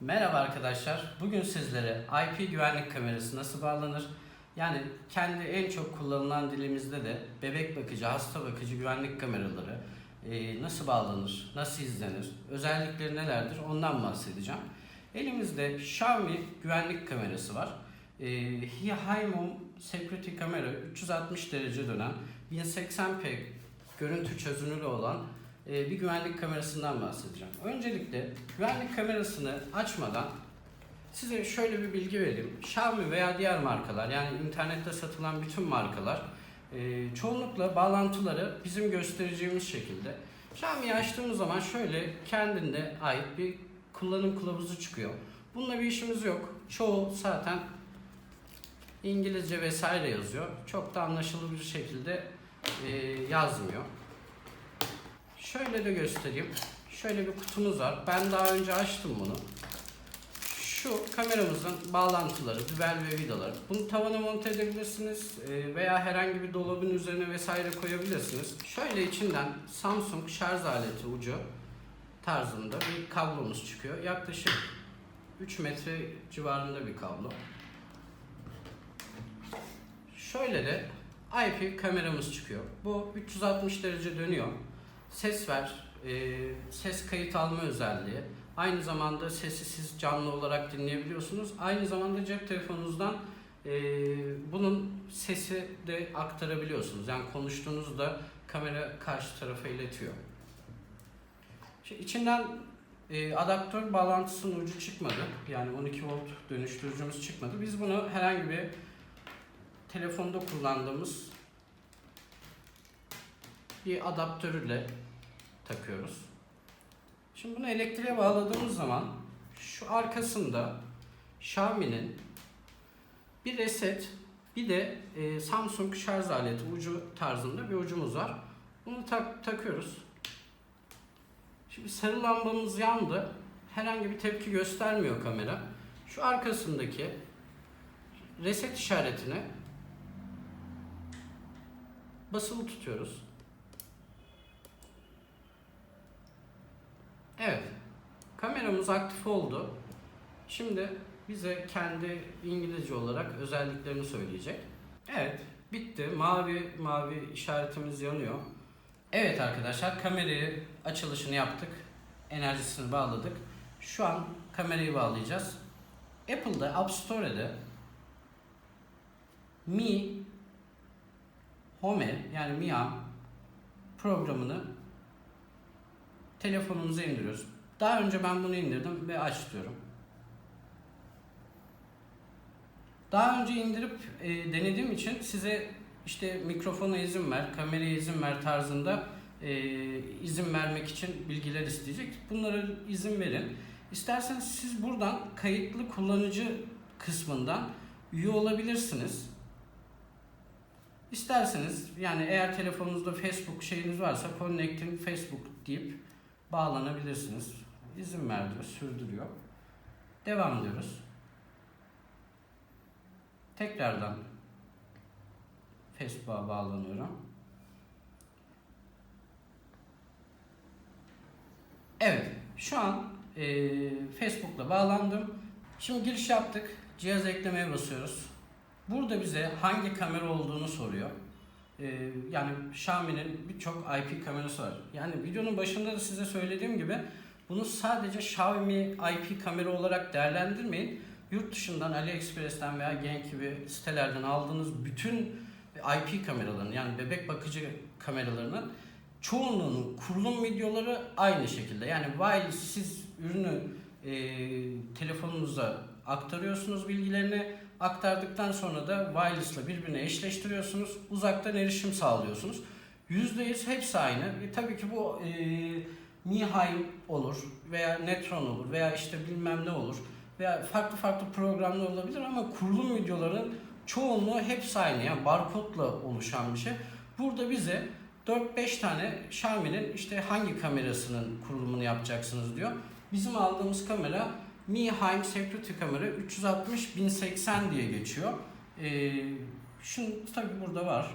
Merhaba arkadaşlar. Bugün sizlere IP güvenlik kamerası nasıl bağlanır? Yani kendi en çok kullanılan dilimizde de bebek bakıcı, hasta bakıcı güvenlik kameraları e, nasıl bağlanır, nasıl izlenir, özellikleri nelerdir ondan bahsedeceğim. Elimizde Xiaomi güvenlik kamerası var. E, Himom Security Camera 360 derece dönen 1080p görüntü çözünürlüğü olan bir güvenlik kamerasından bahsedeceğim. Öncelikle güvenlik kamerasını açmadan size şöyle bir bilgi vereyim. Xiaomi veya diğer markalar yani internette satılan bütün markalar e, çoğunlukla bağlantıları bizim göstereceğimiz şekilde. Xiaomi'yi açtığımız zaman şöyle kendine ait bir kullanım kılavuzu çıkıyor. Bununla bir işimiz yok. Çoğu zaten İngilizce vesaire yazıyor. Çok da anlaşılır bir şekilde e, yazmıyor. Şöyle de göstereyim. Şöyle bir kutumuz var. Ben daha önce açtım bunu. Şu kameramızın bağlantıları, dübel ve vidaları. Bunu tavana monte edebilirsiniz e, veya herhangi bir dolabın üzerine vesaire koyabilirsiniz. Şöyle içinden Samsung şarj aleti ucu tarzında bir kablomuz çıkıyor. Yaklaşık 3 metre civarında bir kablo. Şöyle de IP kameramız çıkıyor. Bu 360 derece dönüyor. Ses ver, e, ses kayıt alma özelliği. Aynı zamanda sesi siz canlı olarak dinleyebiliyorsunuz. Aynı zamanda cep telefonunuzdan e, bunun sesi de aktarabiliyorsunuz. Yani konuştuğunuzda kamera karşı tarafa iletiyor. Şimdi içinden e, adaptör bağlantısının ucu çıkmadı. Yani 12 volt dönüştürücümüz çıkmadı. Biz bunu herhangi bir telefonda kullandığımız bir adaptörüyle takıyoruz. Şimdi bunu elektriğe bağladığımız zaman şu arkasında Xiaomi'nin bir reset bir de e, Samsung şarj aleti ucu tarzında bir ucumuz var. Bunu tak takıyoruz. Şimdi sarı lambamız yandı. Herhangi bir tepki göstermiyor kamera. Şu arkasındaki reset işaretini basılı tutuyoruz. Evet. Kameramız aktif oldu. Şimdi bize kendi İngilizce olarak özelliklerini söyleyecek. Evet, bitti. Mavi mavi işaretimiz yanıyor. Evet arkadaşlar, kamerayı açılışını yaptık. Enerjisini bağladık. Şu an kamerayı bağlayacağız. Apple'da App Store'da Mi Home yani Miam programını telefonumuza indiriyoruz. Daha önce ben bunu indirdim ve aç diyorum. Daha önce indirip e, denediğim için size işte mikrofona izin ver, kameraya izin ver tarzında e, izin vermek için bilgiler isteyecek. Bunlara izin verin. İsterseniz siz buradan kayıtlı kullanıcı kısmından üye olabilirsiniz. İsterseniz yani eğer telefonunuzda Facebook şeyiniz varsa Connecting Facebook deyip bağlanabilirsiniz. İzin ver diyor, sürdürüyor. Devam diyoruz. Tekrardan Facebook'a bağlanıyorum. Evet, şu an e, Facebook'la bağlandım. Şimdi giriş yaptık. Cihaz eklemeye basıyoruz. Burada bize hangi kamera olduğunu soruyor. Ee, yani Xiaomi'nin birçok IP kamerası var. Yani videonun başında da size söylediğim gibi bunu sadece Xiaomi IP kamera olarak değerlendirmeyin. Yurt dışından AliExpress'ten veya Genk gibi sitelerden aldığınız bütün IP kameraların yani bebek bakıcı kameralarının çoğunluğunun kurulum videoları aynı şekilde. Yani while siz ürünü e, telefonunuza aktarıyorsunuz bilgilerini aktardıktan sonra da wireless'la birbirine eşleştiriyorsunuz. Uzaktan erişim sağlıyorsunuz. %100 hepsi aynı. E, tabii ki bu e, Mihail olur veya Netron olur veya işte bilmem ne olur veya farklı farklı programlar olabilir ama kurulum videoların çoğunluğu hepsi aynı. Yani barkodla oluşan bir şey. Burada bize 4-5 tane Xiaomi'nin işte hangi kamerasının kurulumunu yapacaksınız diyor. Bizim aldığımız kamera Mi Heim Security kamera 360 1080 diye geçiyor. Ee, şunu tabi burada var.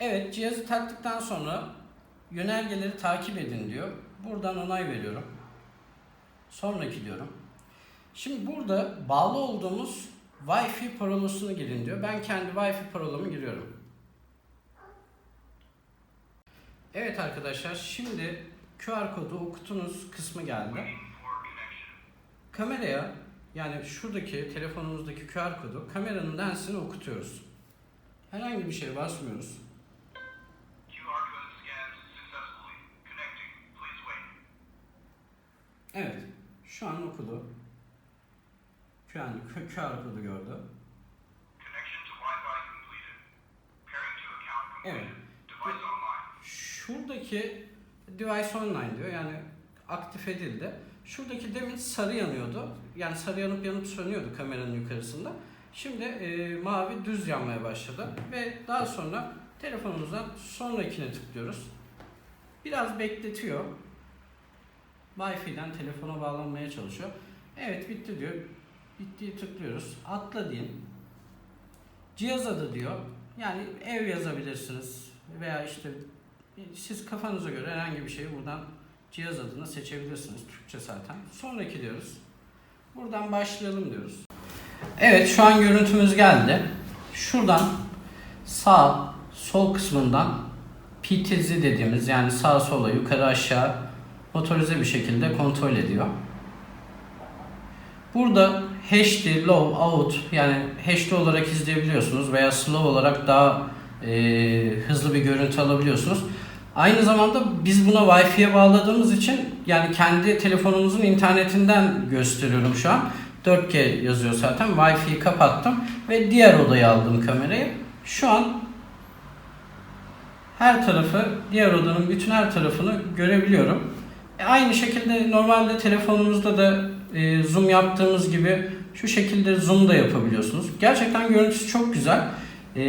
Evet cihazı taktıktan sonra yönergeleri takip edin diyor. Buradan onay veriyorum. Sonraki diyorum. Şimdi burada bağlı olduğumuz Wi-Fi parolasını girin diyor. Ben kendi Wi-Fi parolamı giriyorum. Evet arkadaşlar şimdi QR kodu okutunuz kısmı geldi. Kameraya yani şuradaki telefonumuzdaki QR kodu kameranın lensini okutuyoruz. Herhangi bir şeye basmıyoruz. Evet şu an okudu. QR, kodu gördü. Evet. Şuradaki device online diyor yani aktif edildi. Şuradaki demin sarı yanıyordu. Yani sarı yanıp yanıp sönüyordu kameranın yukarısında. Şimdi e, mavi düz yanmaya başladı ve daha sonra telefonumuzdan sonrakine tıklıyoruz. Biraz bekletiyor. Wi-Fi'den telefona bağlanmaya çalışıyor. Evet bitti diyor. Bittiği tıklıyoruz. Atla deyin. Cihaz adı diyor. Yani ev yazabilirsiniz veya işte siz kafanıza göre herhangi bir şeyi buradan cihaz adını seçebilirsiniz. Türkçe zaten. Sonraki diyoruz. Buradan başlayalım diyoruz. Evet şu an görüntümüz geldi. Şuradan sağ sol kısmından PTZ dediğimiz yani sağa sola yukarı aşağı motorize bir şekilde kontrol ediyor. Burada HD, low, out yani HD olarak izleyebiliyorsunuz veya slow olarak daha e, hızlı bir görüntü alabiliyorsunuz. Aynı zamanda biz buna Wi-Fi'ye bağladığımız için yani kendi telefonumuzun internetinden gösteriyorum şu an. 4G yazıyor zaten. Wi-Fi'yi kapattım ve diğer odaya aldım kamerayı. Şu an her tarafı, diğer odanın bütün her tarafını görebiliyorum. E, aynı şekilde normalde telefonumuzda da e, zoom yaptığımız gibi şu şekilde zoom da yapabiliyorsunuz. Gerçekten görüntüsü çok güzel. E,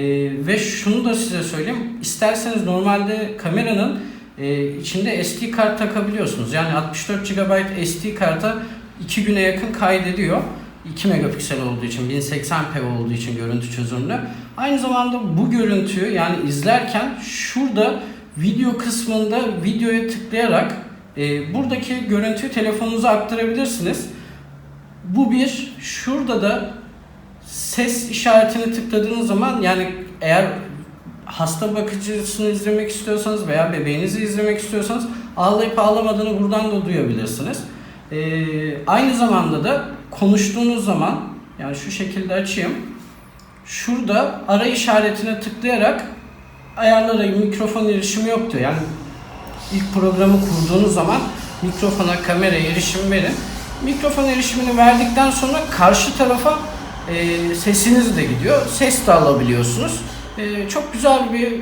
ve şunu da size söyleyeyim. İsterseniz normalde kameranın e, içinde SD kart takabiliyorsunuz. Yani 64 GB SD karta 2 güne yakın kaydediyor. 2 megapiksel olduğu için 1080p olduğu için görüntü çözünürlüğü. Aynı zamanda bu görüntüyü yani izlerken şurada video kısmında videoya tıklayarak e, buradaki görüntüyü telefonunuza aktarabilirsiniz. Bu bir. Şurada da ses işaretini tıkladığınız zaman yani eğer hasta bakıcısını izlemek istiyorsanız veya bebeğinizi izlemek istiyorsanız ağlayıp ağlamadığını buradan da duyabilirsiniz. Ee, aynı zamanda da konuştuğunuz zaman yani şu şekilde açayım. Şurada ara işaretine tıklayarak ayarlara mikrofon erişimi yok diyor. Yani ilk programı kurduğunuz zaman mikrofona, kameraya erişim verin. Mikrofon erişimini verdikten sonra karşı tarafa e, sesiniz de gidiyor. Ses de alabiliyorsunuz. E, çok güzel bir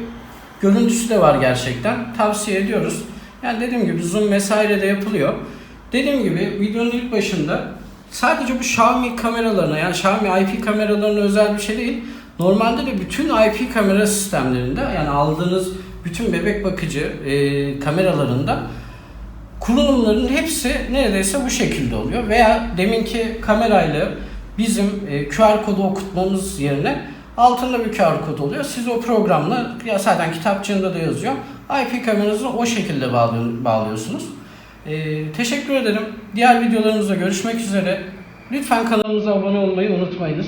görüntüsü de var gerçekten. Tavsiye ediyoruz. Yani dediğim gibi zoom vesaire de yapılıyor. Dediğim gibi videonun ilk başında sadece bu Xiaomi kameralarına yani Xiaomi IP kameralarına özel bir şey değil. Normalde de bütün IP kamera sistemlerinde yani aldığınız bütün bebek bakıcı e, kameralarında kullanımların hepsi neredeyse bu şekilde oluyor. Veya deminki kamerayla bizim e, QR kodu okutmamız yerine altında bir QR kod oluyor. Siz o programla ya zaten kitapçığında da yazıyor. IP kameranızı o şekilde bağlıyor- bağlıyorsunuz. E, teşekkür ederim. Diğer videolarımızda görüşmek üzere. Lütfen kanalımıza abone olmayı unutmayınız.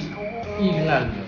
İyi günler diliyorum.